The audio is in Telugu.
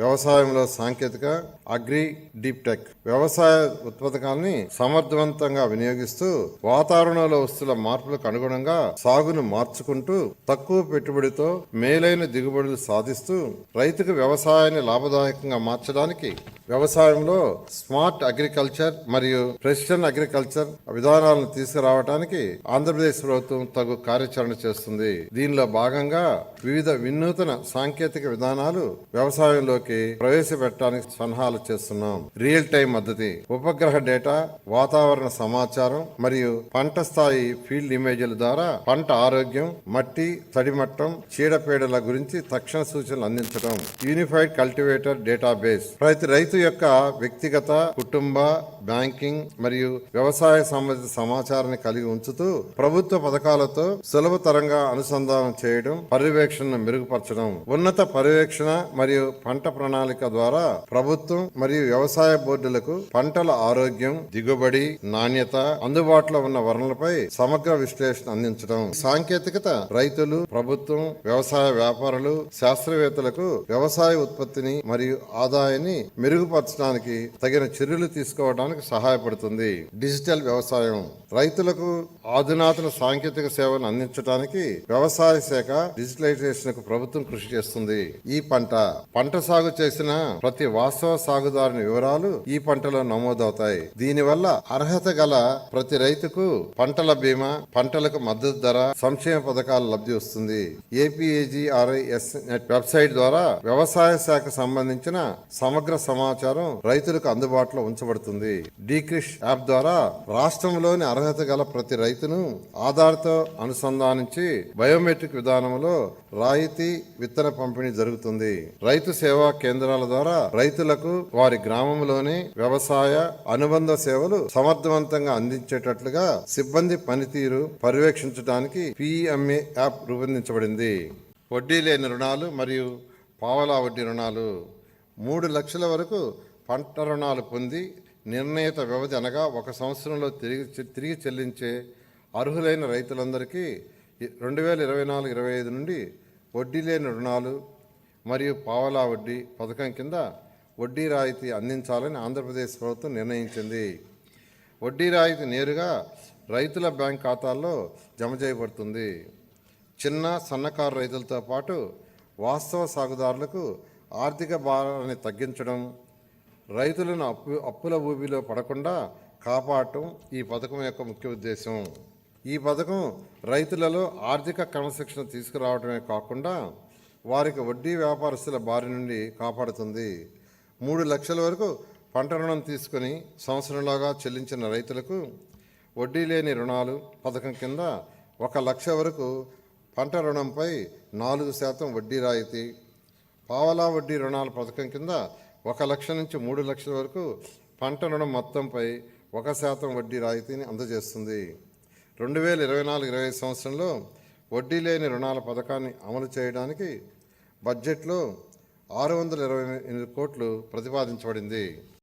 వ్యవసాయంలో సాంకేతిక అగ్రి డీప్ టెక్ వ్యవసాయ ఉత్పత్తికాలని సమర్థవంతంగా వినియోగిస్తూ వాతావరణంలో వస్తున్న మార్పులకు అనుగుణంగా సాగును మార్చుకుంటూ తక్కువ పెట్టుబడితో మేలైన దిగుబడులు సాధిస్తూ రైతుకు వ్యవసాయాన్ని లాభదాయకంగా మార్చడానికి వ్యవసాయంలో స్మార్ట్ అగ్రికల్చర్ మరియు ప్రెసిషన్ అగ్రికల్చర్ విధానాలను తీసుకురావడానికి ఆంధ్రప్రదేశ్ ప్రభుత్వం తగు కార్యాచరణ చేస్తుంది. దీనిలో భాగంగా వివిధ వినూతన సాంకేతిక విధానాలు వ్యవసాయంలోకి ప్రవేశపెట్టడానికి సలహాలు చేస్తున్నాం. రియల్ టైం మద్దతి ఉపగ్రహ డేటా వాతావరణ సమాచారం మరియు పంట స్థాయి ఫీల్డ్ ఇమేజ్ల ద్వారా పంట ఆరోగ్యం మట్టి తడిమట్టం చీడపీడల గురించి తక్షణ సూచనలు అందించడం. Unified cultivator database. ప్రతి రైతు యొక్క వ్యక్తిగత కుటుంబ బ్యాంకింగ్ మరియు వ్యవసాయ సంబంధిత సమాచారాన్ని కలిగి ఉంచుతూ ప్రభుత్వ పథకాలతో సులభతరంగా అనుసంధానం చేయడం పర్యవేక్షణను మెరుగుపరచడం ఉన్నత పర్యవేక్షణ మరియు పంట ప్రణాళిక ద్వారా ప్రభుత్వం మరియు వ్యవసాయ బోర్డులకు పంటల ఆరోగ్యం దిగుబడి నాణ్యత అందుబాటులో ఉన్న వనరులపై సమగ్ర విశ్లేషణ అందించడం. సాంకేతికత రైతులు ప్రభుత్వం వ్యవసాయ వ్యాపారులు శాస్త్రవేత్తలకు వ్యవసాయ ఉత్పత్తిని మరియు ఆదాయాన్ని మెరుగుపరచడానికి తగిన చర్యలు తీసుకోవడానికి సహాయపడుతుంది. డిజిటల్ వ్యవసాయం. రైతులకు ఆధునాతన సాంకేతిక సేవలను అందించడానికి వ్యవసాయ శాఖ డిజిటలైజేషన్కు ప్రభుత్వం కృషి చేస్తుంది. ఈ పంట పంట సాగు చేసిన ప్రతి వాస్తవ సాగుదారుని వివరాలు ఈ పంటలో నమోదవుతాయి. దీనివల్ల అర్హత గల ప్రతి రైతుకు పంటల బీమా పంటలకు మద్దతు ధర సంక్షేమ పథకాల లబ్ధి వస్తుంది. ఏపీఏజీఆర్ఐఎస్ వెబ్సైట్ ద్వారా వ్యవసాయ శాఖ సంబంధించిన సమగ్ర సమాచారం రైతులకు అందుబాటులో ఉంచబడుతుంది. డీక్రిష్ యాప్ ద్వారా రాష్ట్రంలోని అర్హత గల ప్రతి రైతును ఆధార్తో అనుసంధానించి బయోమెట్రిక్ విధానంలో రాయితీ విత్తన పంపిణీ జరుగుతుంది. రైతు సేవా కేంద్రాల ద్వారా రైతులకు వారి గ్రామంలోని వ్యవసాయ అనుబంధ సేవలు సమర్థవంతంగా అందించేటట్లుగా సిబ్బంది పనితీరు పర్యవేక్షించడానికి పిఎంఏ యాప్ రూపొందించబడింది. వడ్డీ లేని రుణాలు మరియు పావలా వడ్డీ రుణాలు. మూడు లక్షల వరకు పంట రుణాలు పొంది నిర్ణీత వ్యవధి అనగా ఒక సంవత్సరంలో తిరిగి తిరిగి చెల్లించే అర్హులైన రైతులందరికీ రెండు వేల ఇరవై నాలుగు ఇరవై ఐదు నుండి వడ్డీ లేని రుణాలు మరియు పావలా వడ్డీ పథకం కింద వడ్డీ రాయితీ అందించాలని ఆంధ్రప్రదేశ్ ప్రభుత్వం నిర్ణయించింది. వడ్డీ రాయితీ నేరుగా రైతుల బ్యాంక్ ఖాతాల్లో జమ చేయబడుతుంది. చిన్న సన్నకారు రైతులతో పాటు వాస్తవ సాగుదారులకు ఆర్థిక భారాన్ని తగ్గించడం రైతులను అప్పు అప్పుల ఊబిలో పడకుండా కాపాడటం ఈ పథకం యొక్క ముఖ్య ఉద్దేశం. ఈ పథకం రైతులలో ఆర్థిక క్రమశిక్షణ తీసుకురావడమే కాకుండా వారికి వడ్డీ వ్యాపారస్తుల బారి నుండి కాపాడుతుంది. మూడు లక్షల వరకు పంట రుణం తీసుకుని సంవత్సరంలోగా చెల్లించిన రైతులకు వడ్డీ లేని రుణాలు పథకం కింద ఒక లక్ష వరకు పంట రుణంపై నాలుగు శాతం వడ్డీ రాయితీ పావలా వడ్డీ రుణాల పథకం కింద ఒక లక్ష నుంచి మూడు లక్షల వరకు పంట రుణం మొత్తంపై ఒక శాతం వడ్డీ రాయితీని అందజేస్తుంది. రెండు వేల ఇరవై నాలుగు ఇరవై సంవత్సరంలో వడ్డీ లేని రుణాల పథకాన్ని అమలు చేయడానికి బడ్జెట్లో ఆరు వందల ఇరవై ఎనిమిది కోట్లు ప్రతిపాదించబడింది.